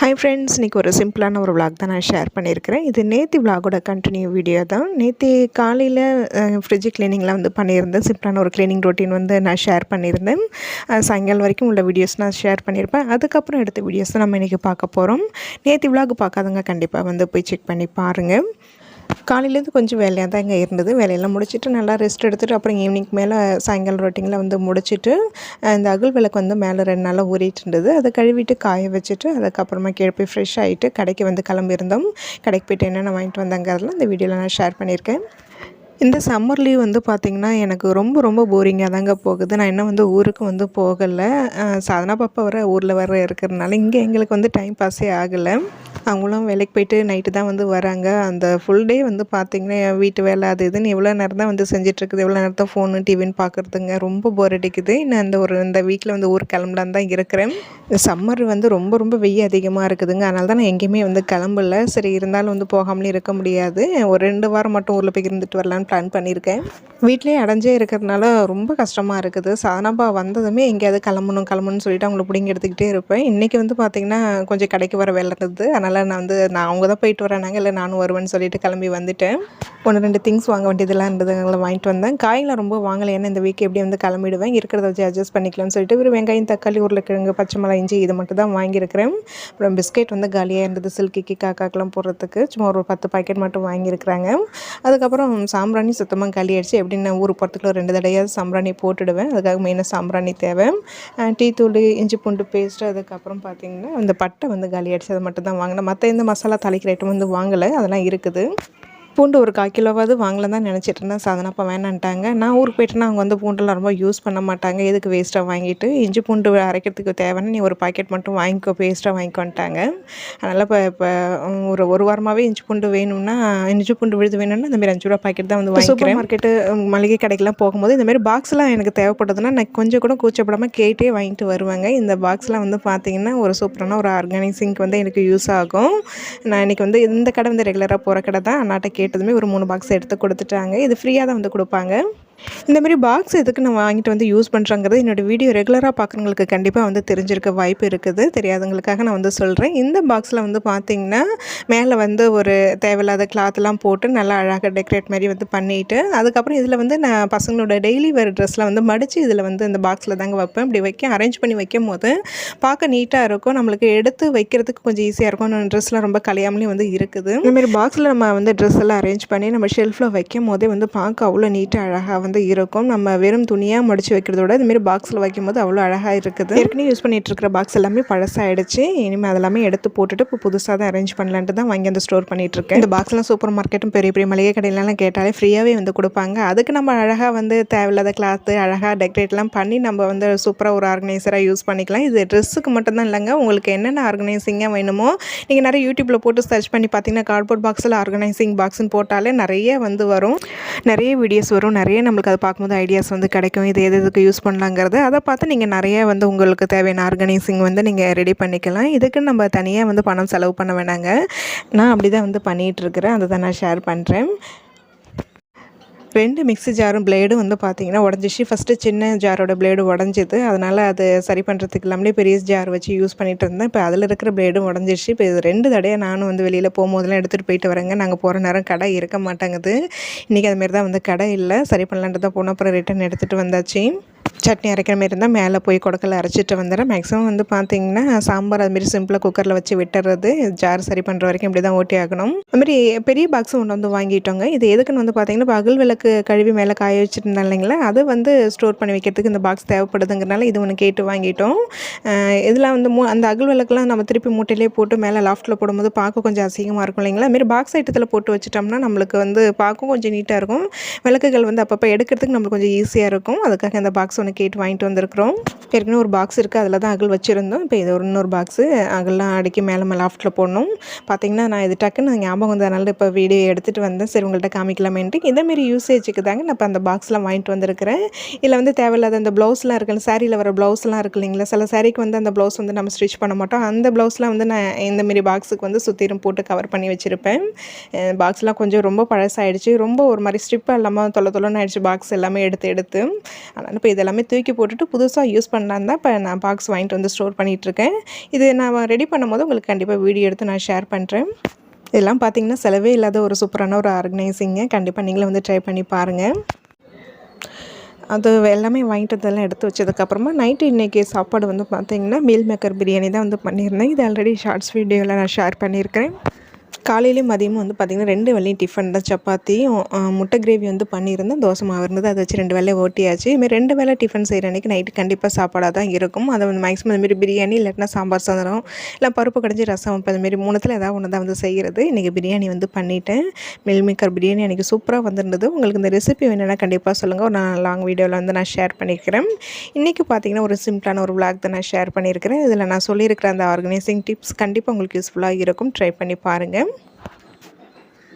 Hi friends இன்றைக்கி ஒரு சிம்பிளான ஒரு விளாக் தான் நான் ஷேர் பண்ணியிருக்கிறேன். இது நேத்தி விளாகோட கண்டினியூ வீடியோ தான். நேத்தி காலையில் ஃப்ரிட்ஜ் கிளீனிங்லாம் வந்து பண்ணியிருந்தேன். சிம்பிளான ஒரு க்ளீனிங் ரொட்டீன் வந்து நான் ஷேர் பண்ணியிருந்தேன். சாயங்காலம் வரைக்கும் உள்ள வீடியோஸ் நான் ஷேர் பண்ணியிருப்பேன். அதுக்கப்புறம் எடுத்த வீடியோஸ் தான் நம்ம இன்றைக்கி பார்க்க போகிறோம் நேத்தி விளாக் பார்க்காதவங்க கண்டிப்பாக வந்து போய் செக் பண்ணி பாருங்கள் காலையிலேருந்து கொஞ்சம் வேலையாக தான் இங்கே இருந்தது. வேலையெல்லாம் முடிச்சுட்டு நல்லா ரெஸ்ட் எடுத்துகிட்டு அப்புறம் ஈவினிங் மேலே சாயங்காலம் ரொட்டிங்கில் வந்து முடிச்சுட்டு இந்த அகல் விளக்கு வந்து மேலே ரெண்டு நாளாக ஊறிட்டு இருந்தது. அதை கழுவிட்டு காய வச்சுட்டு அதுக்கப்புறமா கீழே போய் ஃப்ரெஷ் ஆகிட்டு கடைக்கு வந்து கிளம்பியிருந்தோம். கடைக்கு போயிட்டு என்னென்ன வாங்கிட்டு வந்தாங்கிறதுலாம் இந்த வீடியோவில் நான் ஷேர் பண்ணியிருக்கேன். இந்த சம்மர் லீவ் வந்து பார்த்திங்கன்னா எனக்கு ரொம்ப ரொம்ப போரிங்காக தாங்க போகுது. நான் இன்னும் வந்து ஊருக்கு வந்து போகலை. சாதனா பாப்பா வர ஊரில் வர இருக்கிறதுனால இங்கே எங்களுக்கு வந்து டைம் பாஸே ஆகலை. அவங்களும் வேலைக்கு போயிட்டு நைட்டு தான் வந்து வராங்க. அந்த ஃபுல் டே வந்து பார்த்திங்கன்னா என் வீட்டு வேலை அது இதுன்னு எவ்வளோ நேரம் தான் வந்து செஞ்சிட்ருக்குது எவ்வளோ நேரம் தான் ஃபோனு டிவின்னு பார்க்குறதுங்க ரொம்ப போர் அடிக்குது. நான் இந்த ஒரு இந்த வீக்கில் வந்து ஊர் கிளம்பலான்னு தான் இருக்கிறேன். சம்மர் வந்து ரொம்ப ரொம்ப வெய்ய அதிகமாக இருக்குதுங்க. அதனால தான் நான் எங்கேயுமே வந்து கிளம்பல. சரி இருந்தாலும் வந்து போகாமலே இருக்க முடியாது. ஒரு ரெண்டு வாரம் மட்டும் ஊரில் போய் இருந்துட்டு வரலான்னு பிளான் பண்ணியிருக்கேன். வீட்டிலே அடைஞ்சே இருக்கிறதுனால ரொம்ப கஷ்டமாக இருக்குது. சாதனாப்பா வந்ததுமே எங்கேயாவது கிளம்பணும் கிளம்பணும்னு சொல்லிட்டு அவங்கள பிடிங்கி எடுத்துக்கிட்டே இருப்பேன். இன்றைக்கி வந்து பார்த்திங்கன்னா கொஞ்சம் கடைக்கு வர வேலை இருந்தது. அதனால் நான் வந்து நான் அவங்க தான் போயிட்டு வரானாங்க இல்லை நானும் வருவேன்னு சொல்லிட்டு கிளம்பி வந்துட்டேன். ஒன்று ரெண்டு திங்ஸ் வாங்க வேண்டியதெல்லாம் இருந்ததுங்களை வாங்கிட்டு வந்தேன். காயெலாம் ரொம்ப வாங்கலை. ஏன்னா இந்த வீக் எப்படி வந்து கிளம்பிடுவேன். இருக்கிறத வச்சு அட்ஜஸ்ட் பண்ணிக்கலாம்னு சொல்லிட்டு ஒரு வெங்காயம் தக்காளி உருளைக்கிழங்கு பச்சை மிளகாய் இஞ்சி இது மட்டும் தான் வாங்கியிருக்கிறேன். அப்புறம் பிஸ்கெட் வந்து காலியாக இருந்தது. சில்கிக்கு காக்காக்கெலாம் போடுறதுக்கு. சும்மா ஒரு பத்து பாக்கெட் மட்டும் வாங்கியிருக்கிறாங்க. அதுக்கப்புறம் சாம்பிராணி சுத்தமாக காலி ஆயிடுச்சு எப்படின்னா ஊர் போகிறதுக்குள்ள ரெண்டு தடையாவது சாம்பிராணி போட்டுடுவேன். அதுக்காக மெயினாக சாம்பிராணி தேவை. டீ தூள் இஞ்சி பூண்டு பேஸ்ட்டு அதுக்கப்புறம் பார்த்திங்கன்னா அந்த பட்டை வந்து காலி ஆயிடுச்சு அதை மட்டும் தான் வாங்கினேன். மற்ற எந்த மசாலா தாளிக்கிற ஐட்டம் வந்து வாங்கலை அதெல்லாம் இருக்குது. பூண்டு ஒரு கால் கிலோவாவது வாங்கலாம் தான் நினச்சிட்டு இருந்தேன். சாதனப்பா வேணான்ட்டாங்க. நான் ஊருக்கு போயிட்டேன்னா அவங்க வந்து பூண்டெல்லாம் ரொம்ப யூஸ் பண்ண மாட்டாங்க. எதுக்கு வேஸ்ட்டாக வாங்கிட்டு இஞ்சி பூண்டு அரைக்கிறதுக்கு தேவைன்னு நீ ஒரு பாக்கெட் மட்டும் வாங்கிக்கோ வேஸ்ட்டாக வாங்கிக்கோன்ட்டாங்க. அதனால் இப்போ இப்போ ஒரு ஒரு வாரமாகவே இஞ்சி பூண்டு வேணும்னா இஞ்சி பூண்டு விழுது வேணும்னா இந்த மாதிரி அஞ்சு ரூபா பாக்கெட் தான் வந்து வாங்கிக்கிறேன். மார்க்கெட்டு மளிகை கடைக்கெல்லாம் போகும்போது இந்த மாதிரி பாக்ஸ்லாம் எனக்கு தேவைப்பட்டதுன்னா நான் கொஞ்சம் கூட கூச்சப்படாமல் கேட்டே வாங்கிட்டு வருவாங்க. இந்த பாக்ஸ்லாம் வந்து பார்த்தீங்கன்னா ஒரு சூப்பரான ஒரு ஆர்கானிக் வந்து எனக்கு யூஸ் ஆகும். நான் இன்றைக்கி வந்து இந்த கடை வந்து ரெகுலராக போகிற கடை தான். அண்ணாட்ட கேட்டதுமே ஒரு மூணு பாக்ஸ் எடுத்து கொடுத்துட்டாங்க. இது ஃப்ரீயாக தான் வந்து கொடுப்பாங்க. இந்த மாதிரி பாக்ஸ் எதுக்கு நான் வாங்கிட்டு வந்து யூஸ் பண்ணுறங்கிறது என்னோடய வீடியோ ரெகுலராக பார்க்குறவங்களுக்கு கண்டிப்பாக வந்து தெரிஞ்சிருக்க வாய்ப்பு இருக்குது. தெரியாதவங்களுக்காக நான் வந்து சொல்கிறேன் இந்த பாக்ஸில் வந்து பார்த்திங்கன்னா மேலே வந்து ஒரு தேவையில்லாத கிளாத்லாம் போட்டு நல்லா அழகாக டெக்கரேட் மாதிரி வந்து பண்ணிவிட்டு அதுக்கப்புறம் இதில் வந்து நான் பசங்களோட டெய்லி வேர் ட்ரெஸ்லாம் வந்து மடித்து இதில் வந்து இந்த பாக்ஸில் தாங்க வைப்பேன். இப்படி வைக்க அரேஞ்ச் பண்ணி வைக்கும் போது பார்க்க நீட்டாக இருக்கும். நம்மளுக்கு எடுத்து வைக்கிறதுக்கு கொஞ்சம் ஈஸியாக இருக்கும். ட்ரெஸ்லாம் ரொம்ப கலையாமலே வந்து இருக்குது. இந்தமாரி பாக்ஸில் நம்ம வந்து ட்ரெஸ் எல்லாம் அரேஞ்ச் பண்ணி நம்ம ஷெல்ஃபில் வைக்கும் போதே வந்து பார்க்க அவ்வளோ நீட்டாக அழகாக வந்து வந்து இருக்கும். நம்ம வெறும் துணியாக முடிச்சு வைக்கிறதோட இதுமாரி பாக்ஸில் வைக்கும் போது அவ்வளோ அழகாக இருக்குது. ஏற்கனவே யூஸ் பண்ணிட்டு இருக்கிற பாக்ஸ் எல்லாமே பழசாயிடுச்சு. இனிமேல் அதெல்லாமே எடுத்து போட்டுட்டு இப்போ புதுசாக தான் அரேஞ்ச் பண்ணலான்ட்டு தான் வாங்கி அந்த ஸ்டோர் பண்ணிட்டு இருக்கேன் இந்த பாக்ஸ்லாம் சூப்பர் மார்க்கெட்டும் பெரிய பெரிய மளிகை கடையிலலாம் கேட்டாலே ஃப்ரீயாகவே வந்து கொடுப்பாங்க. அதுக்கு நம்ம அழகாக வந்து தேவையில்லாத கிளாத்து அழகாக டெக்கரேட்லாம் பண்ணி நம்ம வந்து சூப்பராக ஒரு ஆர்கனைசராக யூஸ் பண்ணிக்கலாம். இது ட்ரெஸ்ஸுக்கு மட்டும்தான் இல்லைங்க. உங்களுக்கு என்னென்ன ஆர்கனைசிங்காக வேணுமோ நீங்கள் நிறைய யூடியூப்பில் போட்டு சர்ச் பண்ணி பார்த்தீங்கன்னா கார்ட்போர்ட் பாக்ஸில் ஆர்கனைசிங் பாக்ஸ்னு போட்டாலே நிறைய வந்து வரும். நிறைய வீடியோஸ் வரும். நிறைய உங்களுக்கு அதை பார்க்கும்போது ஐடியாஸ் வந்து கிடைக்கும். இது எது எதுக்கு யூஸ் பண்ணலாங்கிறது அதை பார்த்து நீங்கள் நிறைய வந்து உங்களுக்கு தேவையான ஆர்கனைசிங் வந்து நீங்கள் ரெடி பண்ணிக்கலாம். இதுக்கு நம்ம தனியாக வந்து பணம் செலவு பண்ண வேணாங்க. நான் அப்படி தான் வந்து பண்ணிகிட்ருக்கிறேன் அதை தான் நான் ஷேர் பண்ணுறேன் ரெண்டு மிக்ஸி ஜாரும் பிளேடும் வந்து பார்த்திங்கன்னா உடஞ்சிச்சு. ஃபஸ்ட்டு சின்ன ஜாரோட பிளேடு உடஞ்சிது. அதனால் அது சரி பண்ணுறதுக்கு இல்லாமலே பெரிய ஜார் வச்சு யூஸ் பண்ணிகிட்டு இருந்தேன். இப்போ அதில் இருக்கிற பிளேடும் உடஞ்சிச்சு இப்போ இது ரெண்டு தடையாக நானும் வந்து வெளியில் போகும்போதெல்லாம் எடுத்துகிட்டு போயிட்டு வரேங்க. நாங்கள் போகிற நேரம் கடை இருக்க மாட்டேங்குது. இன்றைக்கி அதுமாரி தான் வந்து கடை இல்லை. சரி பண்ணலான்ட்டு தான் போனோம். அப்புறம் ரிட்டன் எடுத்துகிட்டு வந்தாச்சு. சட்னி அரைக்கிற மாரி இருந்தால் மேலே போய் குடக்கல அரைச்சிட்டு வந்துடுறேன். மேக்ஸிமம் வந்து பார்த்தீங்கன்னா சாம்பார் அதுமாரி சிம்பிளாக குக்கரில் வச்சு விட்டுறது ஜார் சரி பண்ணுற வரைக்கும் இப்படி தான் ஓட்டி ஆகணும். அதுமாரி பெரிய பாக்ஸும் ஒன்று வந்து வாங்கிட்டோங்க. இது எதுக்குன்னு வந்து பார்த்தீங்கன்னா பகல் விளக்கு கழுவி மேலே காய வச்சுருந்தேன் இல்லைங்களா? அது வந்து ஸ்டோர் பண்ணி வைக்கிறதுக்கு இந்த பாக்ஸ் தேவைப்படுதுங்கிறனால இது ஒன்று கேட்டு வாங்கிட்டோம். இதெல்லாம் வந்து மூ அந்த அகல் விளக்குலாம் நம்ம திருப்பி மூட்டையிலே போட்டு மேலே லாஃப்ட்டில் போடும்போது பார்க்க கொஞ்சம் அசிங்கமாக இருக்கும் இல்லைங்களா? அதுமாரி பாக்ஸ் ஐட்டத்தில் போட்டு வச்சிட்டோம்னா நம்மளுக்கு வந்து பார்க்கும் கொஞ்சம் நீட்டாக இருக்கும். விளக்குகள் வந்து அப்பப்போ எடுக்கிறதுக்கு நம்மளுக்கு கொஞ்சம் ஈஸியாக இருக்கும். அதுக்காக இந்த பாக்ஸ் ஒன்று கேட்டு வாங்கிட்டு வந்திருக்கிறோம். ஏற்கனவே ஒரு பாக்ஸ் இருக்குது அதில் தான் அகல் வச்சுருந்தோம். இப்போ இது ஒரு இன்னொரு பாக்ஸு அகல்லாம் அடிக்கி மேலே மேலே போடணும். பார்த்தீங்கன்னா நான் இது டக்குன்னு ஞாபகம் வந்ததுனால இப்போ வீடியோ எடுத்துகிட்டு வந்தேன். சரி உங்கள்கிட்ட காமிக்கலாமேன்ட்டு. இதேமாரி யூசேஜுக்கு தாங்க நான் இப்போ அந்த பாக்ஸ்லாம் வாங்கிட்டு வந்திருக்கிறேன். இதில் வந்து தேவையில்லாத அந்த ப்ளவுஸ்லாம் இருக்குல்ல சாரியில் வர ப்ளவுஸ்லாம் இருக்கு இல்லைங்களா? சில சாரிக்கு வந்து அந்த ப்ளவுஸ் வந்து நம்ம ஸ்டிச் பண்ண மாட்டோம். அந்த ப்ளவுஸ்லாம் வந்து நான் இந்தமாரி பாக்ஸுக்கு வந்து சுற்றிலும் போட்டு கவர் பண்ணி வச்சுருப்பேன். பாக்ஸ்லாம் கொஞ்சம் ரொம்ப பழசாயிடுச்சு. ரொம்ப ஒரு மாதிரி ஸ்ட்ரிப்பாக இல்லாமல் தொலை தொலைன்னு ஆயிடுச்சு பாக்ஸ் எல்லாமே எடுத்து எடுத்து. அதனால் இப்போ இதெல்லாம் எல்லாமே தூக்கி போட்டுட்டு புதுசாக யூஸ் பண்ணலான்னு தான் இப்போ நான் பாக்ஸ் வாங்கிட்டு வந்து ஸ்டோர் பண்ணிகிட்ருக்கேன் இது நான் ரெடி பண்ணும்போது உங்களுக்கு கண்டிப்பாக வீடியோ எடுத்து நான் ஷேர் பண்ணுறேன் இதெல்லாம் பார்த்தீங்கன்னா செலவே இல்லாத ஒரு சூப்பரான ஒரு ஆர்கனைசிங்க கண்டிப்பாக நீங்களும் வந்து ட்ரை பண்ணி பாருங்கள் அது எல்லாமே வாங்கிட்டு வந்ததெல்லாம் எடுத்து வச்சதுக்கப்புறமா நைட்டு இன்றைக்கி சாப்பாடு வந்து பார்த்திங்கன்னா மீல் மேக்கர் பிரியாணி தான் வந்து பண்ணியிருந்தேன். இது ஆல்ரெடி ஷார்ட்ஸ் வீடியோவில் நான் ஷேர் பண்ணியிருக்கிறேன். காலையிலேயும் மதியமும் வந்து பார்த்திங்கன்னா ரெண்டு வேலையும் டிஃபன் தான். சப்பாத்தியும் முட்டை கிரேவி வந்து பண்ணியிருந்தேன். தோசை மாவு இருந்தது. அதை வச்சு ரெண்டு வேலையை ஓட்டியாச்சு. இதுமாதிரி ரெண்டு வேலை டிஃபன் செய்கிற அன்றைக்கி நைட்டு கண்டிப்பாக சாப்பாடாக தான் இருக்கும். அதை வந்து மேக்ஸிமம் அதுமாரி பிரியாணி இல்லாட்டினா சாம்பார் சாதனம் இல்லை பருப்பு கடைஞ்சி ரசம் இப்போ அதுமாரி மூணுத்தில் ஏதாவது ஒன்று தான் வந்து செய்கிறது இன்றைக்கி பிரியாணி வந்து பண்ணிவிட்டேன் மில் மேக்கர் பிரியாணி அன்றைக்கி சூப்பராக வந்திருந்தது. உங்களுக்கு இந்த ரெசிபி வேணும்னா கண்டிப்பாக சொல்லுங்கள் ஒரு நான் லாங் வீடியோவில் வந்து நான் ஷேர் பண்ணியிருக்கிறேன் இன்றைக்கி பார்த்தீங்கன்னா ஒரு சிம்பிளான ஒரு விளாக் தான் நான் ஷேர் பண்ணியிருக்கிறேன். இதில் நான் சொல்லியிருக்கிற அந்த ஆர்கனைசிங் டிப்ஸ் கண்டிப்பாக உங்களுக்கு யூஸ்ஃபுல்லாக இருக்கும். ட்ரை பண்ணி பாருங்கள் one.